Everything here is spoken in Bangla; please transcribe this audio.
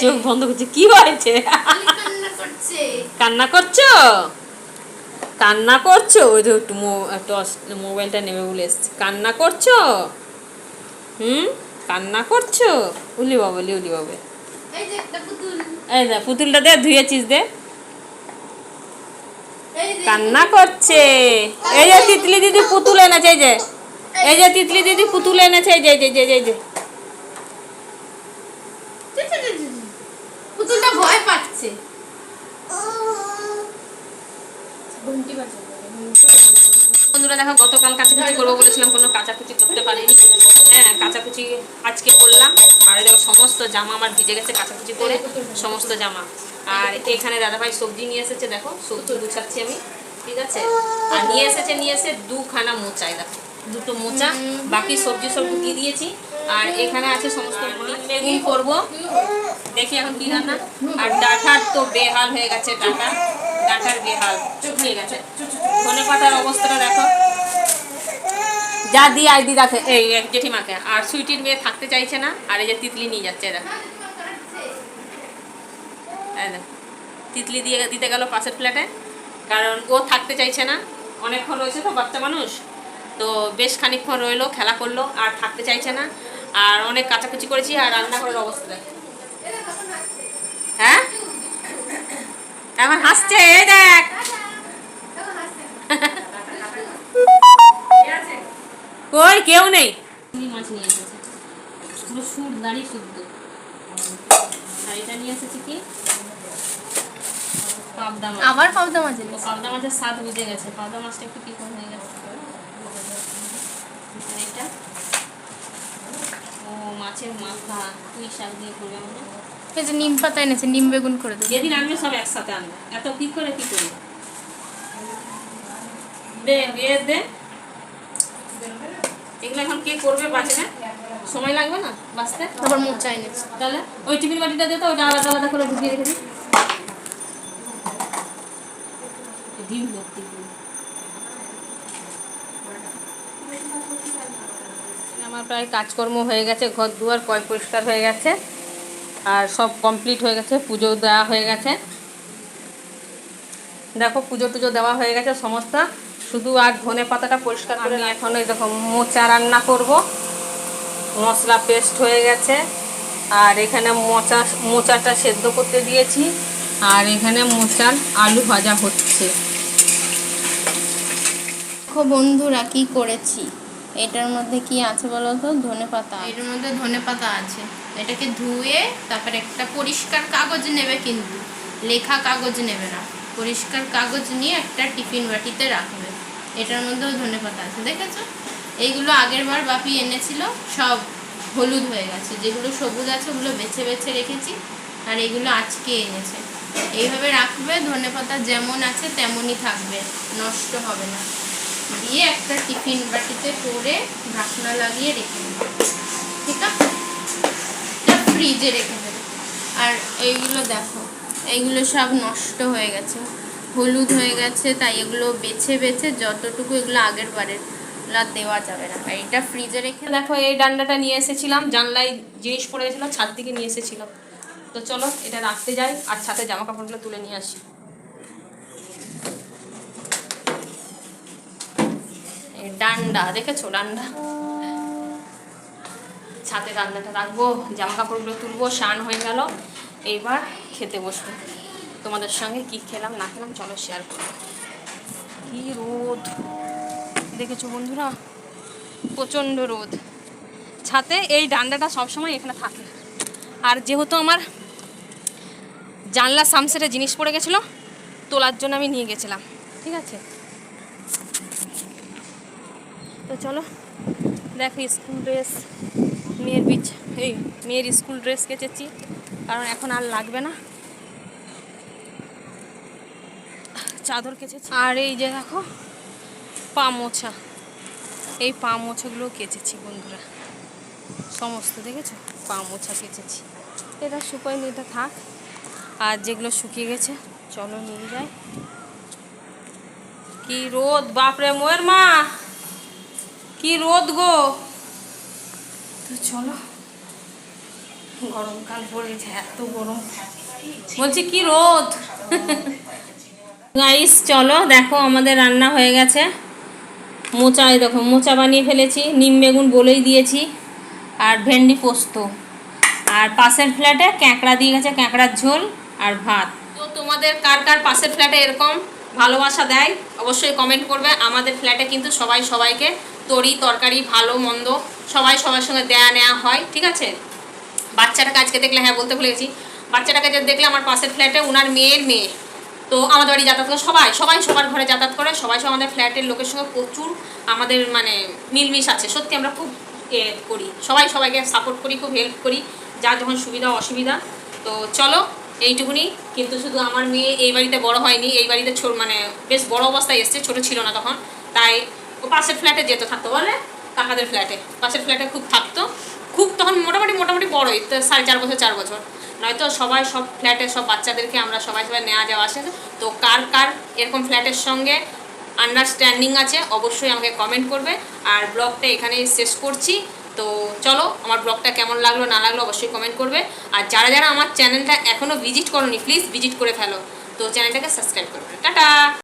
চোখ বন্ধ করছে। কি হয়েছে? কান্না করছে? কান্না করছ? ওই তো একটু মোবাইলটা নেবে বলে এসছে। কান্না করছ? হুম? কান্না করছ? উলি বাবলি উলি বাবা। এই যে দে পুতুলটা দে ধুয়েছিস দে। কান্না করছে। এই যে তিতলি দিদি পুতুল এনেছে এই যে। এই যে তিতলি দিদি পুতুল এনেছে এই যে এই যে, এই যে। পুতুলটা ভয় পাচ্ছে। বন্ধুরা দেখো, গতকাল কাচাকুচি করব বলেছিলাম, কোনো কাচাকুচি করতে পারিনি। হ্যাঁ কাচাকুচি আজকে করলাম। আর দেখো, সমস্ত জামা আমার ভিজে গেছে কাচাকুচি করে, সমস্ত জামা। আর এখানে দাদাভাই সবজি নিয়ে এসেছে, দেখো, সবজি গুছাচ্ছি আমি, ঠিক আছে? আর নিয়ে এসেছে, নিয়ে এসে দুখানা মোচাই দেখো। দুটো মোচা, বাকি সবজি সব ঢুকিয়ে দিয়েছি। আর এখানে আছে সমস্ত বেগুন করব। দেখি এখন কি রান্না। আর ডাঁটার তো বেহাল হয়ে গেছে, ডাঁটা। ডাঁটার বেহাল, শুকিয়ে গেছে। ধনে পাতার অবস্থাটা দেখো। যা দি আই দি রাখে এই জেঠিমাকে। আর সুইটির মেয়ে থাকতে চাইছে না, আর এই যে তিতলি নিয়ে যাচ্ছে এরা তিতলি দিয়ে দিতে গেল পাশের ফ্ল্যাটে। কারণ ও থাকতে চাইছে না। অনেকক্ষণ রয়েছে তো, বাচ্চা মানুষ। তো বেশ খানিকক্ষণ রইল, খেলা করল, আর থাকতে চাইছে না। আর অনেক কাচাকুচি করেছি আর রান্নাঘরের অবস্থা হ্যাঁ? এখন হাসছে এই দেখ। কই কেউ নেই। মাছ নিয়ে এসেছে। পুরো সুর দাঁড়িয়ে শুদ্ধ আর এটা নিয়ে এসেছে কি? পাবদা মাছ। আবার পাবদা মাছ ও পাবদা মাছের স্বাদ বুঝে গেছে। পাবদা মাছটা একটু কি হয়ে গেছে আর এটা ও মাছের মাথা পুঁই শাক দিয়ে করবে আমরা। এই যে নিম পাতা এনেছে নিম বেগুন করে দেবে। যেদিন আনবে সব একসাথে আনবে। এত কি করে কি করে? দে বিয়ে দে। এগুলো এখন কে করবে বাজে না। সময় লাগবে না বাঁচতে? তারপর মোচা এনেছে। তাহলে ওই টিফিন বাটিটা দে তো ওটা আলাদা আলাদা করে ঢুকিয়ে রেখে দিই। ডিম ভর্তি আমার প্রায় কাজকর্ম হয়ে গেছে ঘর দুয়ার কয় পরিষ্কার হয়ে গেছে আর সব কমপ্লিট হয়ে গেছে পুজো দেওয়া হয়ে গেছে। দেখো পুজো টুজো দেওয়া হয়ে গেছে সমস্ত শুধু আর ধনে পাতাটা পরিষ্কার করে এখন ওই দেখো মোচা রান্না করব। মশলা পেস্ট হয়ে গেছে আর এখানে মোচা মোচাটা সেদ্ধ করতে দিয়েছি আর এখানে মোচার আলু ভাজা হচ্ছে। দেখো বন্ধুরা কি করেছি। এটার মধ্যে কি আছে বলো তো ধনে পাতা এটার মধ্যে ধনে পাতা আছে। এটাকে ধুয়ে তারপর একটা পরিষ্কার কাগজ নেবে কিন্তু। লেখা কাগজ নেবে না। পরিষ্কার কাগজ নিয়ে একটা টিফিন বাটিতে রাখবে। এটার মধ্যেও ধনে পাতা আছে, দেখেছ? এইগুলো আগের বার বাপি এনেছিল, সব হলুদ হয়ে গেছে। যেগুলো সবুজ আছে, ওগুলো বেছে বেছে রেখেছি, আর এগুলো আজকে এনেছে। এইভাবে রাখবে, ধনে পাতা যেমন আছে, তেমনই থাকবে। নষ্ট হবে না। দিয়ে একটা টিফিন বাটিতে করে ঢাকনা লাগিয়ে রেখে দেবে। ঠিক আছে? ফ্রিজে রেখে দেবে। আর এইগুলো দেখো, এইগুলো সব নষ্ট হয়ে গেছে। হলুদ হয়ে গেছে, তাই এগুলো বেছে বেছে যতটুকু এগুলো আগের বারের দেওয়া যাবে না। আর এটা ফ্রিজে রেখে দেখো, এই ডান্ডাটা নিয়ে এসেছিলাম, জানলায় জিনিস পড়ে গেছিল, ছাদ থেকে নিয়ে এসেছিলাম তো চলো, এটা রাখতে যাই, আর ছাদে জামা কাপড়গুলো তুলে নিয়ে আসি। ডান্ডা, দেখেছ ডান্ডা? ছাতে ডান্ডাটা রাখব জামা কাপড়গুলো তুলবো, স্নান হয়ে গেল, এইবার খেতে বসবো। তোমাদের সঙ্গে কি খেলাম, না খেলাম, চলো শেয়ার করব কি রোদ। দেখেছ বন্ধুরা? প্রচণ্ড রোদ। ছাতে এই ডান্ডাটা সবসময় এখানে থাকে। আর যেহেতু আমার জানলা সামসেটে জিনিস পড়ে গেছিল, তোলার জন্য আমি নিয়ে গেছিলাম, ঠিক আছে? তো চলো, দেখো স্কুল ড্রেস, মেয়ের বিচ এই মেয়ের স্কুল ড্রেস কেচেছি, কারণ এখন আর লাগবে না। চাদর কেচেছি। আর এই যে দেখো, পা মোছা। এই পা মোছাগুলো কেচেছি বন্ধুরা। সমস্ত দেখেছ? পা মোছা কেচেছি। এটা শুকোয়নি এটা থাক। আর যেগুলো শুকিয়ে গেছে, চলো নিয়ে যাই। কি রোদ, বাপরে, মোয়ের মা! কি রোদ গো? তো চলো। গরমকাল পড়েছে এত গরম। বলছি, কি রোদ? গাইস চলো, দেখো, আমাদের রান্না হয়ে গেছে। মোচা দেখো, মোচা বানিয়ে ফেলেছি, নিম বেগুন বলেই দিয়েছি, আর ভেন্ডি পোস্ত। আর পাশের ফ্ল্যাটে ক্যাঁকড়া দিয়ে গেছে, ক্যাঁকড়ার ঝোল আর ভাত। তো তোমাদের কার কার পাশের ফ্ল্যাটে এরকম ভালোবাসা দেয়, অবশ্যই কমেন্ট করবে। আমাদের ফ্ল্যাটে কিন্তু সবাই সবাইকে তরি, তরকারি, ভালো, মন্দ, সবাই সবার সঙ্গে দেয়া নেওয়া হয়, ঠিক আছে? বাচ্চাটাকে আজকে দেখলে হ্যাঁ বলতে ভুলে গেছি। বাচ্চাটাকে যে দেখলে আমার পাশের ফ্ল্যাটে ওনার মেয়ের মেয়ে। তো আমাদের বাড়ি যাতায়াত করে সবাই সবাই সবার ঘরে যাতায়াত করে, সবাই সব আমাদের ফ্ল্যাটের লোকের সঙ্গে প্রচুর আমাদের মানে মিলমিশ আছে। সত্যি আমরা খুব এ করি, সবাই সবাইকে সাপোর্ট করি, খুব হেল্প করি যা যখন সুবিধা, অসুবিধা। তো চলো, এইটুকুনি, কিন্তু শুধু আমার মেয়ে এই বাড়িতে বড় হয়নি, এই বাড়িতে ছোট মানে বেশ বড় অবস্থায় এসছে, ছোট ছিল না তখন। তাই ও পাশের ফ্ল্যাটে যেত, থাকতো, বলে? কাকাদের ফ্ল্যাটে। পাশের ফ্ল্যাটে খুব থাকতো। খুব তখন মোটামুটি মোটামুটি বড়ই, তো সাড়ে চার বছর চার বছর। নয়তো সবাই সব ফ্ল্যাটে, সব বাচ্চাদেরকে আমরা সবাই সবাই নেওয়া যাওয়া আসে। তো কার কার এরকম ফ্ল্যাটের সঙ্গে আন্ডারস্ট্যান্ডিং আছে, অবশ্যই আমাকে কমেন্ট করবে। আর ব্লগটা এখানেই শেষ করছি। তো চলো, আমার ব্লগটা কেমন লাগল, না লাগল অবশ্যই কমেন্ট করবে। আর যারা যারা আমার চ্যানেলটা এখনও ভিজিট করনি প্লিজ ভিজিট করে ফেলো। তো চ্যানেলটাকে সাবস্ক্রাইব করবে। টাটা!